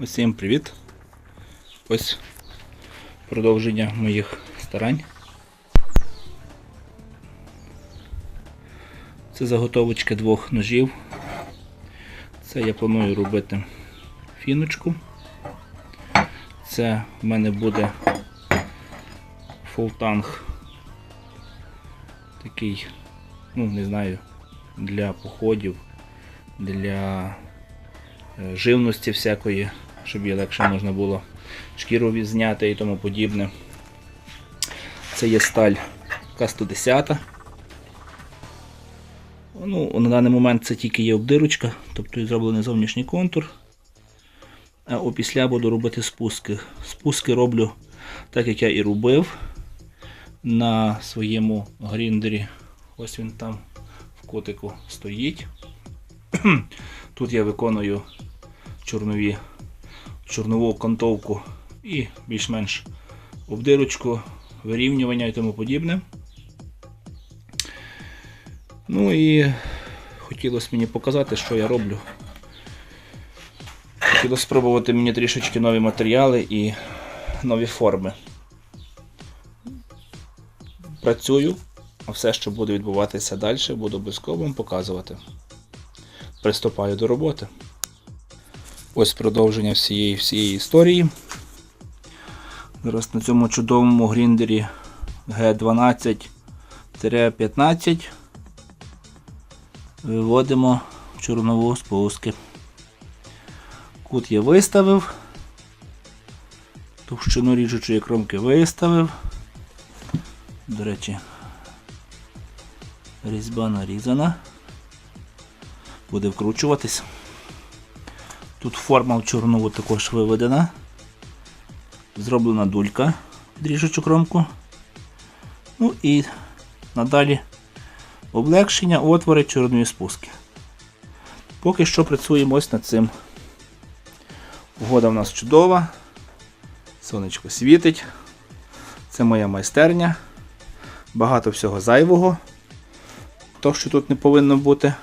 Усім привіт! Ось продовження моїх старань. Це заготовочки двох ножів. Це я планую робити фіночку. Це в мене буде фултанг такий, ну не знаю, для походів, для е, живності всякої, щоб її легше можна було шкіру зняти і тому подібне. Це є сталь К110. Ну, на даний момент це тільки є обдирочка, тобто зроблений зовнішній контур. А опісля буду робити спуски. Спуски роблю так, як я і робив на своєму гріндері. Ось він там в котику стоїть. Тут я виконую чорнові, чорнову окантовку і більш-менш обдирочку, вирівнювання і тому подібне. Ну і хотілося мені показати, що я роблю. Хотілося спробувати мені трішечки нові матеріали і нові форми. Працюю, а все, що буде відбуватися далі, буду обов'язково вам показувати. Приступаю до роботи. Ось продовження всієї всієї історії. Зараз на цьому чудовому гріндері G12-15 виводимо чорнову спуски. Кут я виставив, товщину ріжучої кромки виставив. До речі, різьба нарізана. Буде вкручуватись. Тут форма в чорнову також виведена. Зроблена дулька під ріжучу кромку. Ну і надалі облегшення, отвори чорної спуски. Поки що працюємо ось над цим. Погода в нас чудова. Сонечко світить. Це моя майстерня. Багато всього зайвого. То, що тут не повинно бути.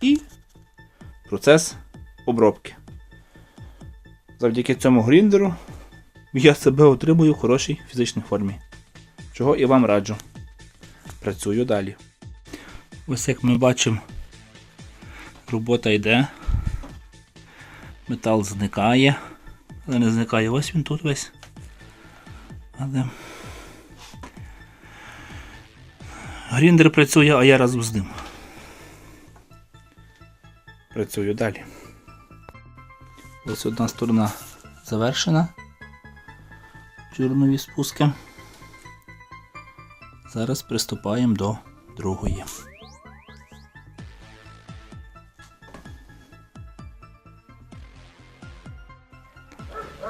І процес обробки. Завдяки цьому гріндеру я себе отримую в хорошій фізичній формі. Чого і вам раджу. Працюю далі. Ось як ми бачимо, робота йде. Метал зникає. Але не зникає ось він тут весь. Але Гріндер працює, а я разом з ним. Працюю далі. Ось одна сторона завершена. Чорнові спуски. Зараз приступаємо до другої.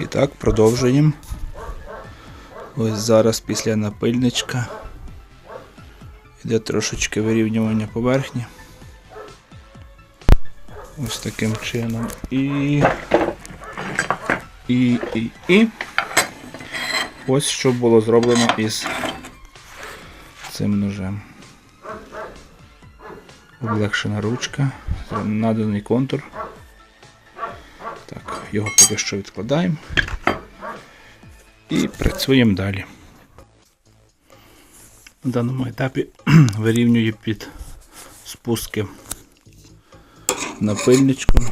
І так, продовжуємо. Ось зараз після напильничка йде трошечки вирівнювання поверхні. Ось таким чином. І. І. І. І. Ось що було зроблено із цим ножем. Облегшена ручка, наданий контур. Так, його поки що відкладаємо і працюємо далі. На даному етапі вирівнюю під спуски напильничком.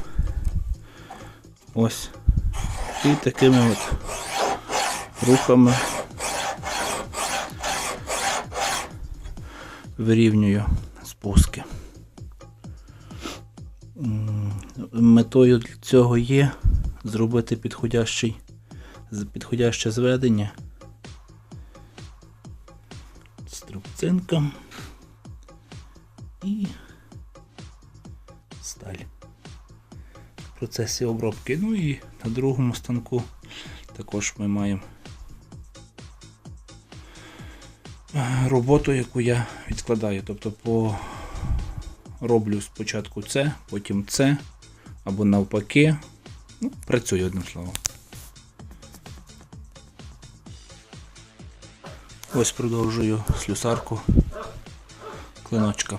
Ось. І такими от рухами вирівнюю спуски. Метою цього є зробити підходящий, підходяще зведення струбцинка і сталь. В процесі обробки. Ну і на другому станку також ми маємо е, роботу, яку я відкладаю. Тобто по роблю спочатку це, потім це, або навпаки. Ну, працюю одним словом. Ось продовжую слюсарку клиночка.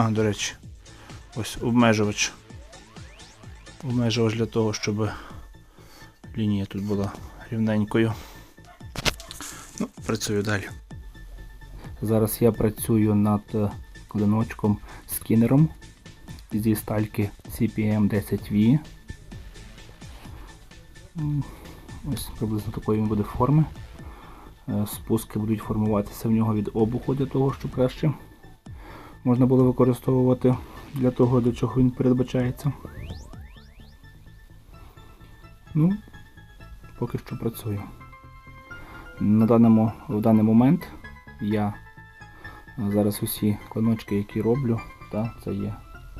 А, до речі, ось обмежувач. Обмежувач для того, щоб лінія тут була рівненькою. Ну, працюю далі. Зараз я працюю над е, клиночком скінером зі стальки CPM 10V. Ось приблизно такої він буде форми. Е, Спуски будуть формуватися в нього від обуху для того, щоб краще можна було використовувати для того, до чого він передбачається. Ну, поки що працюю. На даному, в даний момент я е, зараз усі клиночки, які роблю, та, це є,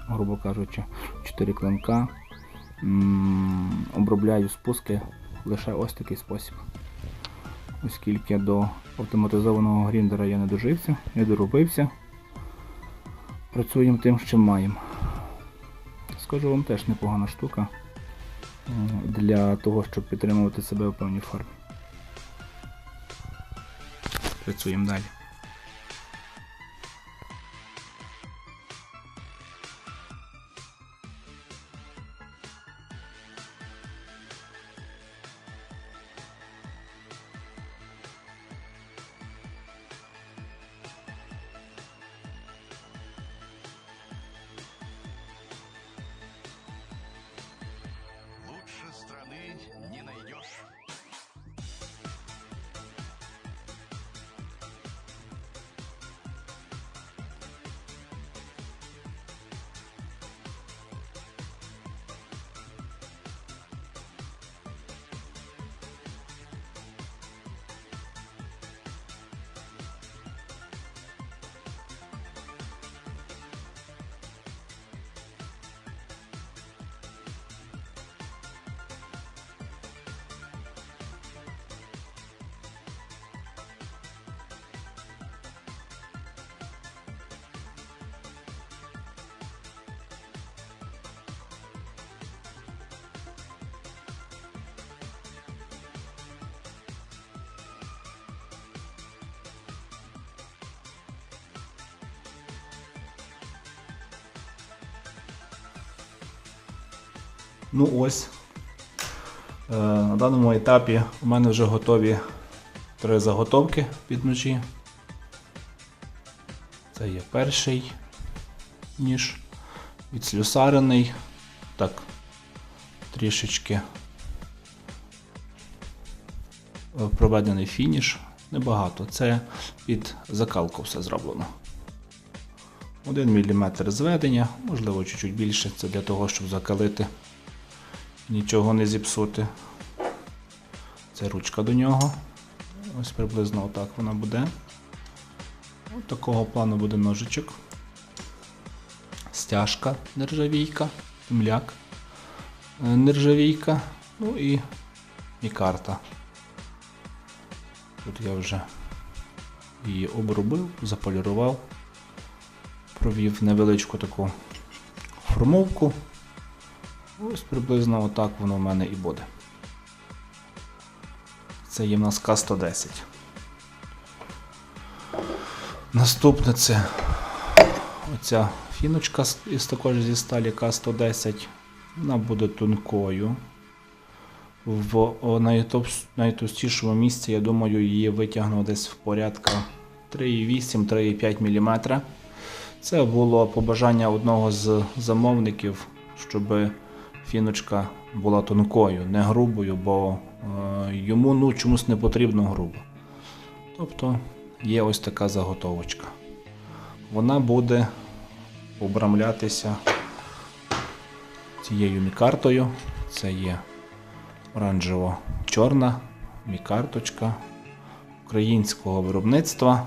грубо кажучи, 4 клинка, обробляю спуски лише ось такий спосіб. Оскільки до автоматизованого гріндера я не дожився, не доробився. Працюємо тим, що маємо. Скажу вам теж непогана штука для того, щоб підтримувати себе у певній формі. Працюємо далі. Ну ось. Е, на даному етапі у мене вже готові три заготовки під ножі. Це є перший ніж, відслюсарений. Так, трішечки е, проведений фініш. Небагато. Це під закалку все зроблено. 1 мм зведення, можливо, чуть-чуть більше. Це для того, щоб закалити нічого не зіпсути. Це ручка до нього. Ось приблизно отак вона буде. Ось такого плану буде ножичок. Стяжка нержавійка, мляк е, нержавійка, ну і, і карта. Тут я вже її обробив, заполірував, провів невеличку таку формовку. Ось приблизно отак воно в мене і буде. Це є в нас К110. Наступне це оця фіночка із також зі сталі К110. Вона буде тонкою. В найтовстішому місці, я думаю, її витягну десь в порядка 3,8-3,5 мм. Це було побажання одного з замовників, щоб фіночка була тонкою, не грубою, бо е, йому ну, чомусь не потрібно грубо. Тобто є ось така заготовочка. Вона буде обрамлятися цією мікартою. Це є оранжево-чорна мікарточка українського виробництва.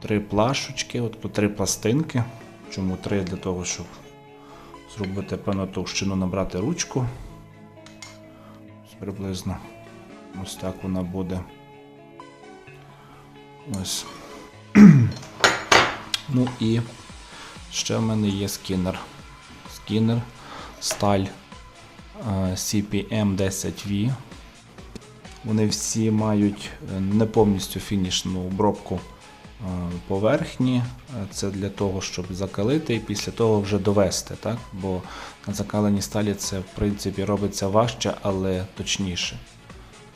Три плашечки, от по три пластинки. Чому три? Для того, щоб зробити певну товщину, набрати ручку. Приблизно ось так вона буде. Ось. ну і ще в мене є скінер. Скінер сталь е, CPM 10V. Вони всі мають е, не повністю фінішну обробку поверхні. Е, Це для того, щоб закалити і після того вже довести. Так? Бо на закаленій сталі це в принципі робиться важче, але точніше.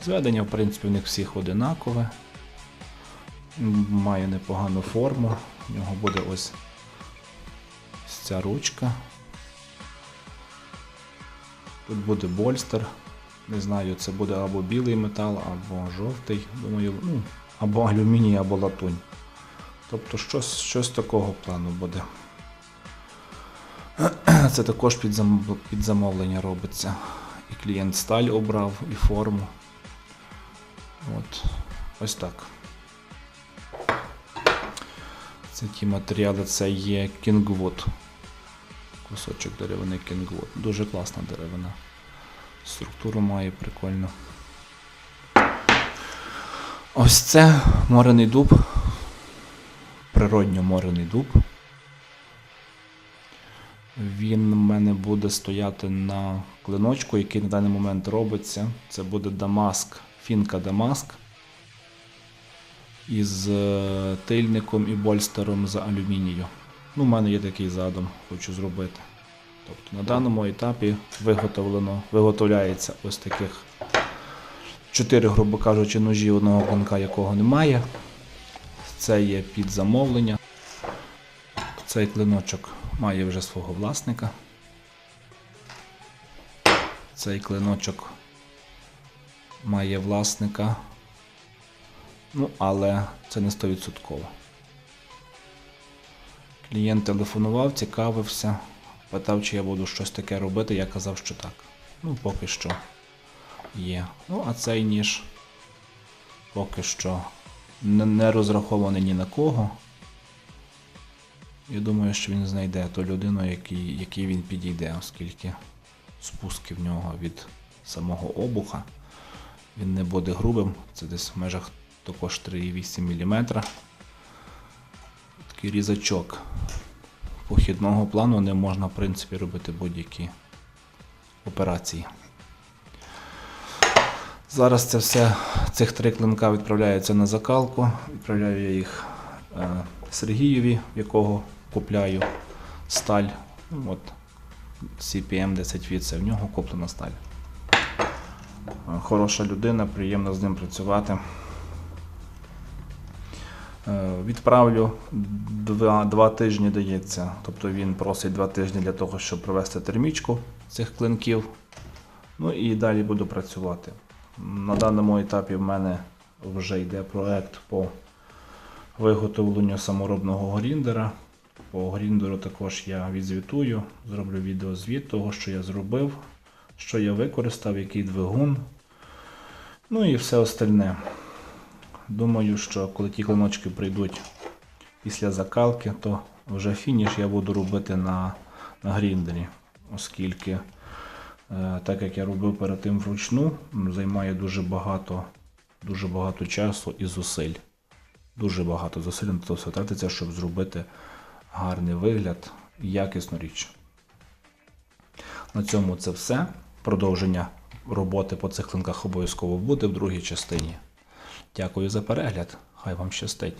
Зведення, в принципі, в них всіх одинакове. Має непогану форму. У нього буде ось ця ручка. Тут буде больстер. Не знаю, це буде або білий метал, або жовтий. Думаю, ну, або алюміній, або латунь. Тобто щось, щось такого плану буде. Це також під, зам... під замовлення робиться. І клієнт сталь обрав, і форму. От. Ось так. Це ті матеріали, це є Kingwood. Кусочок деревини Kingwood. Дуже класна деревина. Структуру має прикольно. Ось це морений дуб. Природньо морений дуб. Він в мене буде стояти на клиночку, який на даний момент робиться. Це буде Дамаск, фінка Дамаск. Із е, тильником і больстером з алюмінію. Ну, у мене є такий задум, хочу зробити. Тобто на даному етапі виготовлено, виготовляється ось таких 4, грубо кажучи, ножі одного клинка, якого немає. Це є під замовлення. Цей клиночок має вже свого власника. Цей клиночок має власника. Ну, але це не 100%. Клієнт телефонував, цікавився, питав, чи я буду щось таке робити. Я казав, що так. Ну, поки що є. Ну, а цей ніж поки що не, розрахований ні на кого. Я думаю, що він знайде ту людину, який, якій він підійде, оскільки спуски в нього від самого обуха. Він не буде грубим, це десь в межах також 3,8 мм. Такий різачок похідного плану не можна, в принципі, робити будь-які операції. Зараз це все, цих три клинка відправляються на закалку. Відправляю я їх е, Сергієві, якого купляю сталь. Ну, От, CPM 10 від це в нього куплена сталь. Е, Хороша людина, приємно з ним працювати. Е, Відправлю два, два тижні дається. Тобто він просить два тижні для того, щоб провести термічку цих клинків. Ну і далі буду працювати. На даному етапі в мене вже йде проект по виготовленню саморобного гріндера. По гріндеру також я відзвітую, зроблю відеозвіт того, що я зробив, що я використав, який двигун. Ну і все остальне. Думаю, що коли ті клиночки прийдуть після закалки, то вже фініш я буду робити на, на гріндері, оскільки, так як я робив перед тим вручну, займає дуже багато, дуже багато часу і зусиль. Дуже багато зусиль на це все тратиться, щоб зробити гарний вигляд і якісну річ. На цьому це все. Продовження роботи по цих клинках обов'язково буде в другій частині. Дякую за перегляд. Хай вам щастить.